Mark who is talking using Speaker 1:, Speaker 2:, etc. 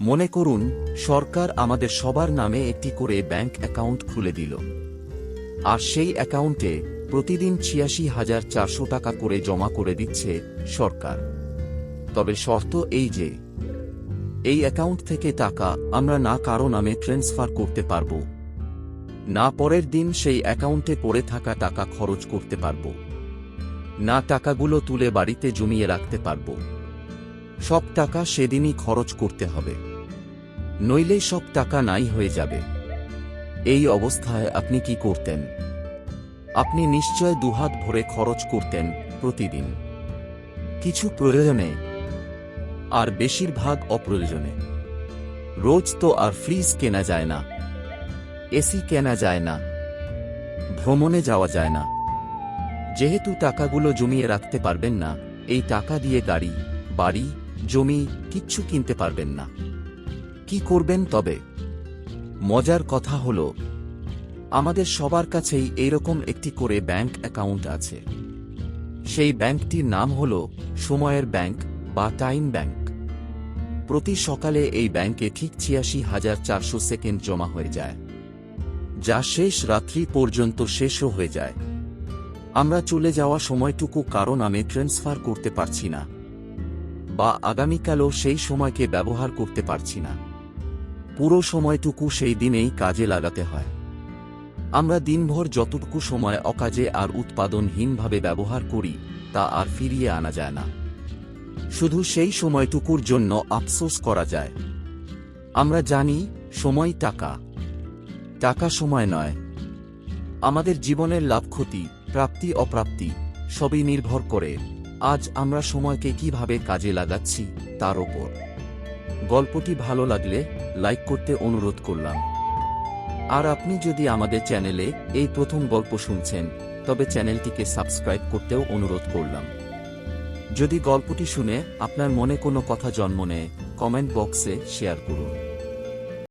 Speaker 1: মনে করুন, সরকার আমাদের সবার নামে একটি করে ব্যাংক অ্যাকাউন্ট খুলে দিল। আর সেই অ্যাকাউন্টে প্রতিদিন ছিয়াশি হাজার চারশো টাকা করে জমা করে দিচ্ছে সরকার। তবে শর্ত এই যে, এই অ্যাকাউন্ট থেকে টাকা আমরা না কারও নামে ট্রান্সফার করতে পারব। না পরের দিন সেই অ্যাকাউন্টে পড়ে থাকা টাকা খরচ করতে পারব। না টাকাগুলো তুলে বাড়িতে জমিয়ে রাখতে পারব। সব টাকা সেদিনই খরচ করতে হবে। নইলে সব টাকা নাই হয়ে যাবে। এই অবস্থায় আপনি কি করতেন? আপনি নিশ্চয় দুহাত ভরে খরচ করতেন প্রতিদিন। কিছু প্রয়োজনে, আর বেশিরভাগ অপ্রয়োজনে। রোজ তো আর ফ্রিজ কেনা যায় না এসি কেনা যায় না, ভ্রমণে যাওয়া যায় না। যেহেতু টাকাগুলো জমিয়ে রাখতে পারবেন না, এই টাকা দিয়ে গাড়ি, বাড়ি জমি কিচ্ছু কিনতে পারবেন না। কি করবেন তবে? মজার কথা হল, আমাদের সবার কাছেই এইরকম একটি করে ব্যাংক অ্যাকাউন্ট আছে। সেই ব্যাংকটির নাম হল সময়ের ব্যাংক বা টাইম ব্যাংক। প্রতি সকালে এই ব্যাংকে ঠিক ছিয়াশি হাজার চারশো সেকেন্ড জমা হয়ে যায়। যা শেষ রাত্রি পর্যন্ত শেষও হয়ে যায়। আমরা চলে যাওয়া সময়টুকু কারও নামে ট্রান্সফার করতে পারছি না। বা আগামীকালও সেই সময়কে ব্যবহার করতে পারছি না। পুরো সময়টুকু সেই দিনেই কাজে লাগাতে হয়। আমরা দিনভর যতটুকু সময় অকাজে আর উৎপাদনহীনভাবে ব্যবহার করি, তা আর ফিরিয়ে আনা যায় না। শুধু সেই সময়টুকুর জন্য আফসোস করা যায়। আমরা জানি, সময় টাকা। টাকা সময় নয়। আমাদের জীবনের লাভ ক্ষতি প্রাপ্তি অপ্রাপ্তি সবই নির্ভর করে। আজ আমরা সময়কে কীভাবে কাজে লাগাচ্ছি তার ওপর। গল্পটি ভালো লাগলে লাইক করতে অনুরোধ করলাম। আর আপনি যদি আমাদের চ্যানেলে এই প্রথম গল্প শুনছেন, তবে চ্যানেলটিকে সাবস্ক্রাইব করতেও অনুরোধ করলাম। যদি গল্পটি শুনে আপনার মনে কোনো কথা জন্ম নেয়, কমেন্ট বক্সে শেয়ার করুন।